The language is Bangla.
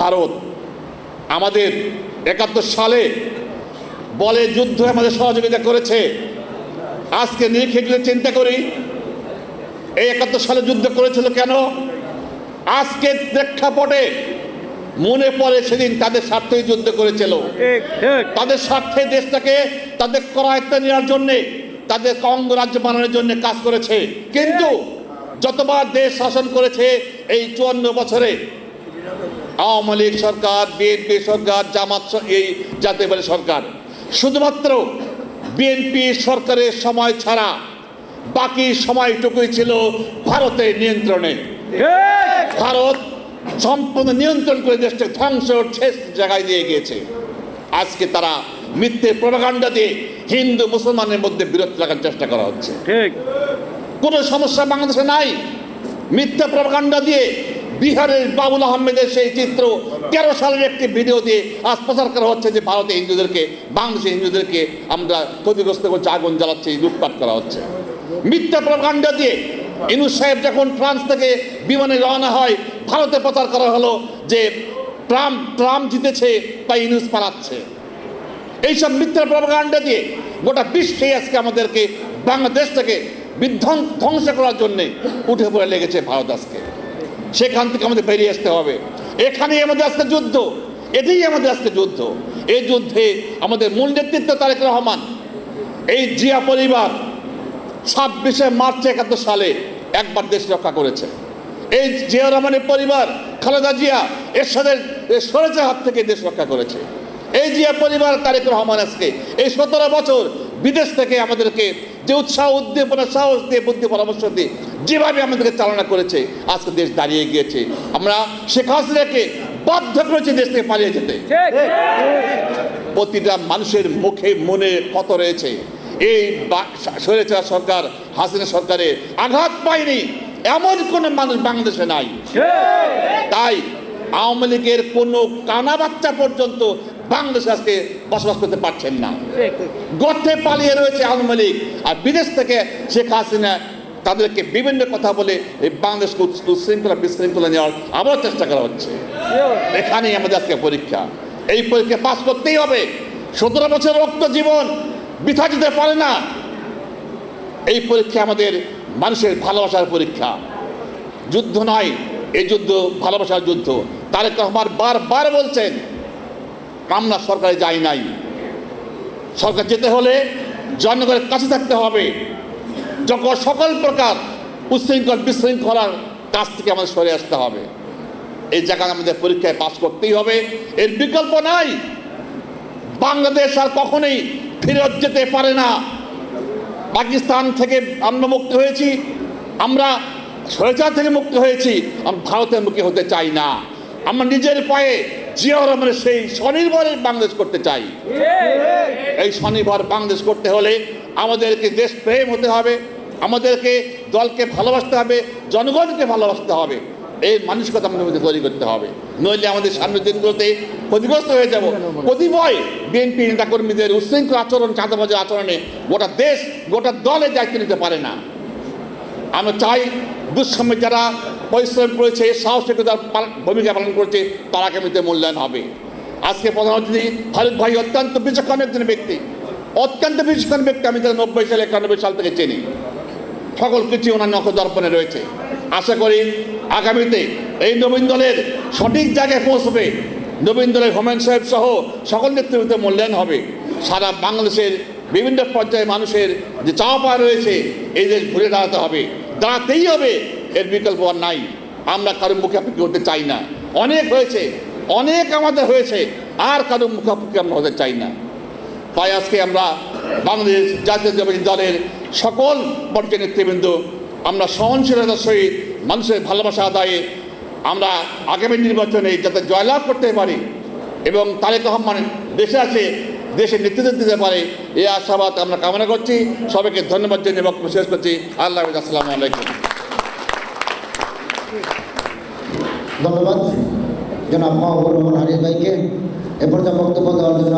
ভারত আমাদের একাত্তর সালে বলে যুদ্ধ আমাদের সহযোগিতা করেছে। আজকে গেলে চিন্তা করি এই একাত্তর সালে যুদ্ধ করেছিল কেন? আজকে প্রেক্ষাপটে মনে পড়ে সেদিন তাদের স্বার্থেই যুদ্ধ করেছিল। তাদের স্বার্থে দেশটাকে তাদের করায়ত্ত নেওয়ার জন্যে তাদের অঙ্গরাজ্য বানানোর জন্য কাজ করেছে। কিন্তু যতবার দেশ শাসন করেছে এই চুয়ান্ন বছরে আওয়ামী লীগ সরকার বিএনপি সরকার জামাত এই জাতীয় পার্টি সরকার। শুধুমাত্র বিএনপি সরকারের সময় ছাড়া বাকি সময়টুকুই ছিল ভারতের নিয়ন্ত্রণে। ভারত সম্পূর্ণ নিয়ন্ত্রণ করে দেশটা ধ্বংস শেষ জায়গায় দিয়ে গিয়েছে। আজকে তারা মিথ্যে প্রভাকাণ্ডা দিয়ে হিন্দু মুসলমানের মধ্যে বিরোধ লাগার চেষ্টা করা হচ্ছে। ঠিক। কোনো সমস্যা বাংলাদেশে নাই। মিথ্যা প্রভাকাণ্ডা দিয়ে বিহারের বাবুল আহমেদের সেই চিত্র তেরো সালের একটি ভিডিও দিয়ে আজ প্রচার করা হচ্ছে যে ভারতে হিন্দুদেরকে, বাংলাদেশে হিন্দুদেরকে আমরা ক্ষতিগ্রস্ত করছে, আগুন জ্বালাচ্ছে, লুটপাট করা হচ্ছে। মিথ্যা প্রকাণ্ড দিয়ে ইনুস সাহেব যখন ফ্রান্স থেকে বিমানে রওনা হয়, ভারতে প্রচার করা হলো যে ট্রাম্প ট্রাম্প জিতেছে, তাই ইনুস পালাচ্ছে। এইসব মিথ্যা প্রভাকাণ্ডা দিয়ে গোটা বিশ্বে আজকে আমাদেরকে বাংলাদেশটাকে বিধ্বং ধ্বংস করার জন্যে উঠে পড়ে লেগেছে ভারত আজকে। সেখান থেকে আমাদের বেরিয়ে আসতে হবে। এখানেই আমাদের আজকে যুদ্ধ। এটাই আমাদের আজকে যুদ্ধ। এই যুদ্ধে আমাদের মূল নেতৃত্ব তারেক রহমান। এই জিয়া পরিবার ছাব্বিশে মার্চ একাত্তর সালে একবার দেশ রক্ষা করেছে। এই জিয়া রহমানের পরিবার খালেদা জিয়া এরশাদের সরেছে হাত থেকে দেশ রক্ষা করেছে। এই জিয়া পরিবার তারেক রহমান আজকে এই সতেরো বছর বিদেশ থেকে আমাদেরকে যে উৎসাহ উদ্দীপনা সাহস দিয়ে, বুদ্ধি, পরামর্শ দিয়ে যেভাবে আমাদেরকে চালনা করেছে আজকে দেশ দাঁড়িয়ে গিয়েছে। আমরা শেখ হাসিনাকে বাধ্য করেছি দেশ থেকে পালিয়ে যেতে। প্রতিটা মানুষের মুখে মনে কত রয়েছে। এই স্বৈরাচার সরকার হাসিনা সরকারের আঘাত পায়নি। এমন কোন মানুষ বাংলাদেশে নাই। তাই আওয়ামী লীগের কোনো কানা বাচ্চা পর্যন্ত বাংলাদেশে আজকে বসবাস করতে পারছেন না। গর্তে পালিয়ে রয়েছে আওয়ামী লীগ। আর বিদেশ থেকে শেখ হাসিনা তাদেরকে বিভিন্ন কথা বলে এই বাংলাদেশকে উচ্ছৃঙ্খলা, বিশৃঙ্খলা নেওয়ার আবার চেষ্টা করা হচ্ছে। এখানেই আমাদের আজকে পরীক্ষা। এই পরীক্ষা পাস করতেই হবে। সতেরো বছর রক্ত জীবন, বৃথা যেতে পারে না। এই পরীক্ষা আমাদের মানুষের ভালোবাসার পরীক্ষা। যুদ্ধ নয়, এই যুদ্ধ ভালোবাসার যুদ্ধ। তারেক রহমান বারবার বলছেন, আমরা সরকারে যাই নাই। সরকার যেতে হলে জনগণের কাছে থাকতে হবে। যখন সকল প্রকার উশৃঙ্খল বিশৃঙ্খলার কাছ থেকে আমাদের সরে আসতে হবে। এই জায়গায় আমাদের পরীক্ষায় পাস করতেই হবে। এর বিকল্প নাই। বাংলাদেশ আর কখনোই ফেরত যেতে পারে না। পাকিস্তান থেকে আমরা মুক্ত হয়েছি। আমরা স্বৈরাচার থেকে মুক্ত হয়েছি। আমরা ভারতের মুখে হতে চাই না। আমরা নিজের পায়ে জিয়া রহমানের সেই স্বনির্ভরের বাংলাদেশ করতে চাই। এই স্বনির্ভর বাংলাদেশ করতে হলে আমাদেরকে দেশপ্রেম হতে হবে। আমাদেরকে দলকে ভালোবাসতে হবে, জনগণকে ভালোবাসতে হবে। এই মানসিকতা আমাদের মধ্যে তৈরি করতে হবে। নইলে আমাদের সামনের দিনগুলোতে ক্ষতিগ্রস্ত হয়ে যাব। কতিপয় বিএনপি নেতাকর্মীদের উচ্ছৃঙ্খল আচরণ চাঁদাবাজের আচরণে গোটা দেশ, গোটা দলের দায়িত্ব নিতে পারে না। আমরা চাই দুঃসময় যারা পরিশ্রম করেছে সাহসিক যারা পালন- ভূমিকা পালন করেছে, তার আগামীতে মূল্যায়ন হবে। আজকে প্রধান অতিথি ফারুক ভাই অত্যন্ত বিচক্ষণ একজন ব্যক্তি। অত্যন্ত বিচক্ষণ ব্যক্তি, আমি তাকে নব্বই সালে, একানব্বই সাল থেকে চিনি। সকল কিছু ওনার নখ দর্পণে রয়েছে। আশা করি আগামীতে এই নবীন দলের সঠিক জায়গায় পৌঁছবে। নবীন দলের হোমেন সাহেব সহ সকল নেতৃত্বে মূল্যায়ন হবে। সারা বাংলাদেশের বিভিন্ন পর্যায়ে মানুষের যে চাওয়া পাওয়া রয়েছে, এই দেশ ঘুরে দাঁড়াতে হবে। দাঁড়াতেই হবে, এর বিকল্প আর নাই। আমরা কারোর মুখাপেক্ষি হতে চাই না। অনেক হয়েছে, অনেক আমাদের হয়েছে, আর কারোর মুখাপেক্ষি আমরা হতে চাই না। তাই আজকে আমরা বাংলাদেশ জাতীয়তাবাদী দলের সকল পর্যায়ের নেতৃবৃন্দ, আমরা সহনশীলতার সহিত মানুষের ভালোবাসা আদায়ে আমরা আগামী নির্বাচনে যাতে জয়লাভ করতে পারি এবং তারেক রহমান দেশে আছে, দেশের নেতৃত্ব দিতে পারে এই আশাবাদ আমরা কামনা করছি। সবাইকে ধন্যবাদ জানিয়ে বক্তব্য শেষ করছি। আল্লাহ আসসালামু আলাইকুম। ধন্যবাদ। জনাব মাহবুর রহমান হারিস ভাইকে এ পর্যায়ে বক্তব্য দেওয়ার জন্য